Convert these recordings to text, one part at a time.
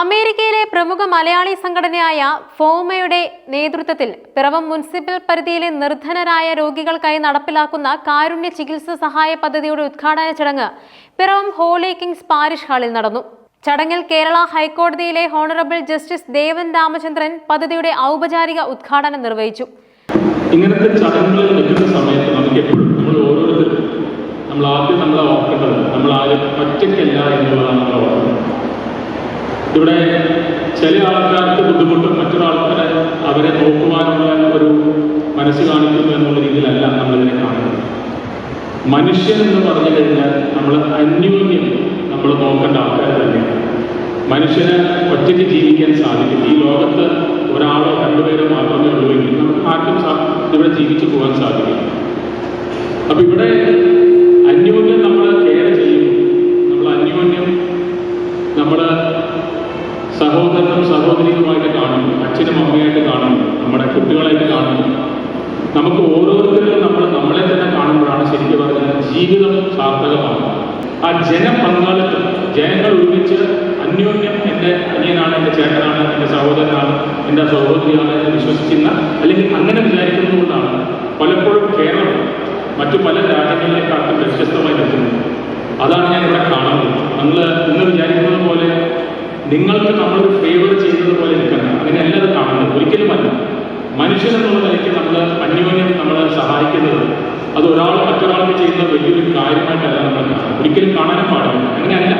അമേരിക്കയിലെ പ്രമുഖ മലയാളി സംഘടനയായ ഫോമയുടെ നേതൃത്വത്തിൽ പിറവം മുനിസിപ്പൽ പരിധിയിലെ നിർധനരായ രോഗികൾക്കായി നടപ്പിലാക്കുന്ന കാരുണ്യ ചികിത്സ സഹായ പദ്ധതിയുടെ ഉദ്ഘാടന ചടങ്ങ് പിറവം ഹോളി കിങ്സ് പാരിഷ് ഹാളിൽ നടന്നു. ചടങ്ങിൽ കേരള ഹൈക്കോടതിയിലെ ഹോണറബിൾ ജസ്റ്റിസ് ദേവൻ രാമചന്ദ്രൻ പദ്ധതിയുടെ ഔപചാരിക ഉദ്ഘാടനം നിർവഹിച്ചു. ഇങ്ങനത്തെ ചടങ്ങുകളിൽ നിൽക്കുന്ന സമയത്ത് നമുക്ക് എപ്പോഴും നമ്മൾ ഓരോരുത്തരും നമ്മൾ ആദ്യം നമ്മളെ ഓർക്കേണ്ടത് നമ്മൾ ആരും ഒറ്റയ്ക്കല്ല എന്നുള്ളതാണ് നമ്മൾ ഓർക്കുന്നത് ഇവിടെ ചില ആൾക്കാർക്ക് ബുദ്ധിമുട്ടും മറ്റൊരാൾക്കാരെ അവരെ നോക്കുവാനുള്ള ഒരു മനസ്സ് കാണിക്കുന്നു എന്നുള്ള രീതിയിലല്ല നമ്മളിതിനെ കാണുന്നത്. മനുഷ്യൻ എന്ന് പറഞ്ഞു കഴിഞ്ഞാൽ നമ്മൾ അന്യോന്യം നമ്മൾ നോക്കേണ്ട ആൾക്കാർ തന്നെയാണ്. മനുഷ്യന് ഒറ്റയ്ക്ക് ജീവിക്കാൻ സാധിക്കും ഈ ലോകത്ത് ഒരാളോ രണ്ടുപേരോ മാത്രമേ ഉള്ളൂ എങ്കിൽ നമുക്ക് ആർക്കും ഇവിടെ ജീവിച്ചു പോകാൻ സാധിക്കും അപ്പൊ ഇവിടെ അച്ഛനും അമ്മയായിട്ട് കാണുന്നു. നമ്മുടെ കുട്ടികളായിട്ട് കാണുന്നു. നമുക്ക് ഓരോരുത്തരും നമ്മൾ നമ്മളെ തന്നെ കാണുമ്പോഴാണ് ശരിക്കും പറഞ്ഞാൽ ജീവിതം സാർത്ഥകമാകുന്നത് ആ ജനപങ്കാളിത്തം ജനങ്ങൾ ഒരുമിച്ച് അന്യോന്യം എന്റെ അനിയനാണ് എന്റെ ചേട്ടനാണ് എന്റെ സഹോദരനാണ് എന്റെ സഹോദരിയാണ് എന്ന് വിശ്വസിക്കുന്ന അല്ലെങ്കിൽ അങ്ങനെ വിചാരിക്കുന്നതുകൊണ്ടാണ് പലപ്പോഴും കേരളം മറ്റു പല രാജ്യങ്ങളിലേക്കാട്ടും വ്യത്യസ്തമായി നിൽക്കുന്നത്. അതാണ് ഞാൻ ഇവിടെ കാണുന്നത് നമ്മൾ ഇന്ന് വിചാരിക്കുന്നത് പോലെ നിങ്ങൾക്ക് നമ്മൾ ഫേവർ ചെയ്യുന്നത് പോലെ നിൽക്കണം അങ്ങനെയല്ല അത് കാണുന്നത് ഒരിക്കലുമല്ല മനുഷ്യനെന്നുള്ള നിലയ്ക്ക് നമ്മൾ അന്യോന്യം നമ്മൾ സഹായിക്കുന്നത് അത് ഒരാൾ മറ്റൊരാൾക്ക് ചെയ്യുന്ന വലിയൊരു കാര്യമായിട്ടല്ല നമ്മൾ കാണുന്നത്. ഒരിക്കലും കാണാനും പാടില്ല. അങ്ങനെയല്ല.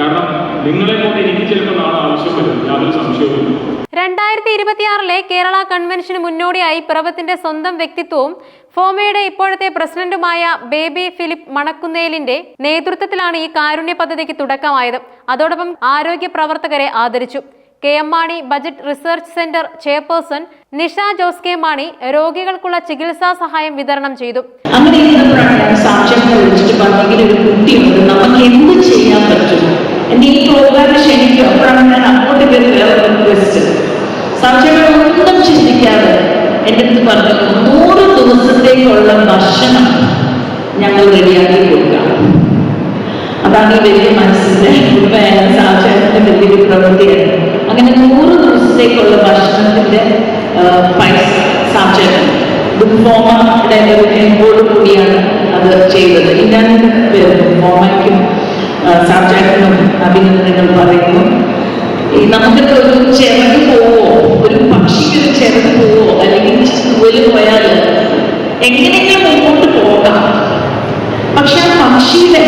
കാരണം നിങ്ങളെ കൊണ്ട് എനിക്ക് ചിലപ്പോൾ നാളെ ആവശ്യം വരും. യാതൊരു സംശയവുമില്ല. രണ്ടായിരത്തി ഇരുപത്തിയാറിലെ കേരള കൺവെൻഷന് മുന്നോടിയായി പിറവത്തിന്റെ സ്വന്തം വ്യക്തിത്വവും ഫോമയുടെ ഇപ്പോഴത്തെ പ്രസിഡന്റുമായ ബേബി ഫിലിപ്പ് മണക്കുന്നേലിന്റെ നേതൃത്വത്തിലാണ് ഈ കാരുണ്യ പദ്ധതിക്ക് തുടക്കമായത്. അതോടൊപ്പം ആരോഗ്യ പ്രവർത്തകരെ ആദരിച്ചു. K M Mani budget research centre chairperson Nisha Jose K Mani രോഗികൾക്കുള്ള ചികിത്സാ സഹായം വിതരണം ചെയ്തു. അങ്ങനെ ഒരു നമുക്ക് എന്ത് ചെയ്യാൻ പറ്റും? എന്റെ ഈ പ്രോഗ്രാം ക്ഷണിക്കും. അപ്പോഴാണ് ഞാൻ അങ്ങോട്ട് എന്റെ പറഞ്ഞു നൂറ് ദിവസത്തേക്കുള്ള ഭക്ഷണം ഞങ്ങൾ റെഡിയാക്കി കൊടുക്കാം. അതാണ് ഈ വലിയ മനസ്സിന്റെ സാക്ഷരത്തിന്റെ വലിയൊരു പ്രവൃത്തിയാണ്. അങ്ങനെ നൂറ് ദിവസത്തേക്കുള്ള ഭക്ഷണത്തിന്റെ പൈസ എൻപോട് കൂടിയാണ് അത് ചെയ്തത്. ഈ സാക്ഷരത്തിനും അഭിനന്ദനങ്ങൾ പറയുന്നു. നമുക്കൊക്കെ ഒരു ചിറക് പോവോ? ഒരു പക്ഷിക്ക് ഒരു ചിറക് പോവോ അല്ലെങ്കിൽ തൂവൽ പോയാൽ എങ്ങനെയെങ്കിലും മുമ്പോട്ട് പോകാം. പക്ഷെ ആ പക്ഷിയുടെ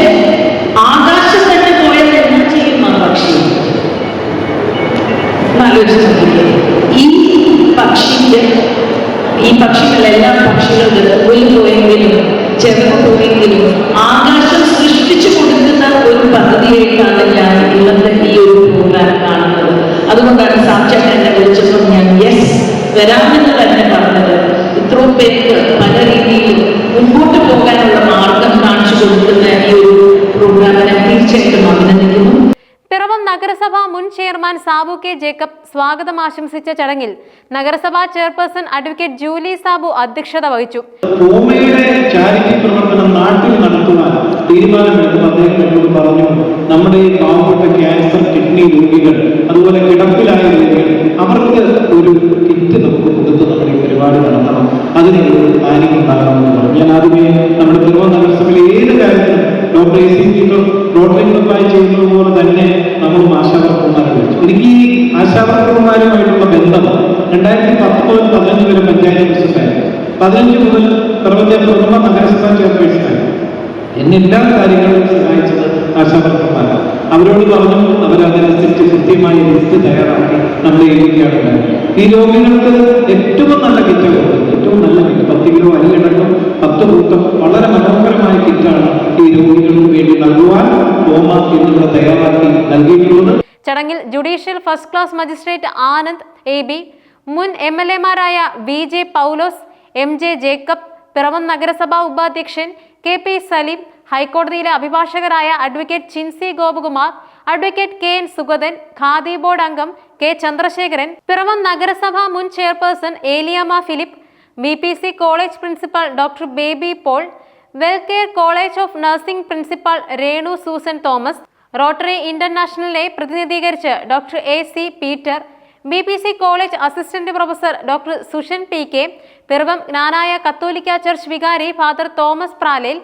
ആകാശം തന്നെ പോയത് എന്നാ ചെയ്യും ആ പക്ഷി? ഈ പക്ഷിക്ക് ഈ പക്ഷികളെല്ലാം പക്ഷികൾക്ക് ഒരു പോയെങ്കിലും ചെറുത് പോയെങ്കിലും ചെയർമാൻ സാബു കെ ജേക്കബ് സ്വാഗതം ആശംസിച്ച ചടങ്ങിൽ നഗരസഭാ ചെയർപേഴ്സൺ അഡ്വക്കേറ്റ് ജൂലി സാബു അധ്യക്ഷത വഹിച്ചു. ചാരിറ്റി പ്രവർത്തനം നാട്ടിൽ നടത്തുവാൻ തീരുമാനമെടുക്കും അദ്ദേഹം എന്നോട് പറഞ്ഞു നമ്മുടെ ഈ പാവപ്പെട്ട ക്യാൻസർ കിഡ്നി രോഗികൾ അതുപോലെ കിടപ്പിലായ രോഗികൾ അവർക്ക് ഒരു കിറ്റ് നമുക്ക് കൊടുത്ത് നമ്മുടെ പരിപാടി നടത്തണം. അതിന് ബന്ധം രണ്ടായിരത്തി പത്ത് മുതൽ പതിനഞ്ച് വരെ പഞ്ചായത്ത് പ്രസിഡന്റായി. പതിനഞ്ച് മുതൽ പ്രപഞ്ച പ്രഥമ നഗരസഭാ ചെയർപേഴ്സണായി. എന്നെ എല്ലാ കാര്യങ്ങളും സഹായിച്ചത് ആശാവർക്കന്മാരാണ് അവരോട് പറഞ്ഞു അവരതനുസരിച്ച് കൃത്യമായ ലിസ്റ്റ് തയ്യാറാക്കി നമ്മളെ ഏൽപ്പിക്കുകയാണ്. ഈ രോഗികൾക്ക് ഏറ്റവും നല്ല കിറ്റ് ഏറ്റവും നല്ല കിറ്റ് പത്ത് കിലോ അരിയടക്കം പത്ത് കൂട്ടം വളരെ മനോഹരമായ കിറ്റാണ് ഈ രോഗികൾക്ക് വേണ്ടി നൽകുവാൻ ഹോമാക്കി എന്നുള്ള തയ്യാറാക്കി നൽകിയിട്ടുള്ളത്. ചടങ്ങിൽ judicial first class magistrate Anand A B മുൻ M L എമാരായ V J Paulose M J Jacob Piravom നഗരസഭാ ഉപാധ്യക്ഷൻ കെ പി സലീം ഹൈക്കോടതിയിലെ അഭിഭാഷകരായ advocate Chinsy Gopakumar advocate K N Sugathan Khadi board അംഗം കെ ചന്ദ്രശേഖരൻ പിറവം നഗരസഭാ മുൻ chairperson Eliamma Philip B P C college principal doctor Baby Paul Welcare college of nursing principal Renu Susan Thomas Rotary ഇന്റർനാഷണലിനെ പ്രതിനിധീകരിച്ച് doctor A C Peter B P C college assistant professor doctor Sushan P K Piravom Knanaya കത്തോലിക്ക church വികാരി father Thomas Pralil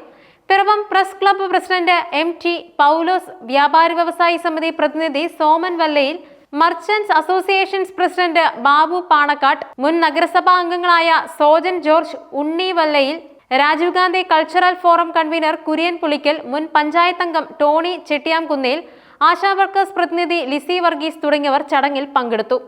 Piravom press club president M T Paulose വ്യാപാരി വ്യവസായി സമിതി പ്രതിനിധി Soman Vallayil merchants associations president Babu Panakkattu മുൻ നഗരസഭാ അംഗങ്ങളായ Sojan George Unni Vallayil Rajiv Gandhi cultural forum convener Kurian Pulickal മുൻ പഞ്ചായത്ത് അംഗം ടോണി ചെട്ടിയാംകുന്നേൽ ആശാ വർക്കേഴ്സ് പ്രതിനിധി ലിസി വർഗീസ് തുടങ്ങിയവർ ചടങ്ങിൽ പങ്കെടുത്തു.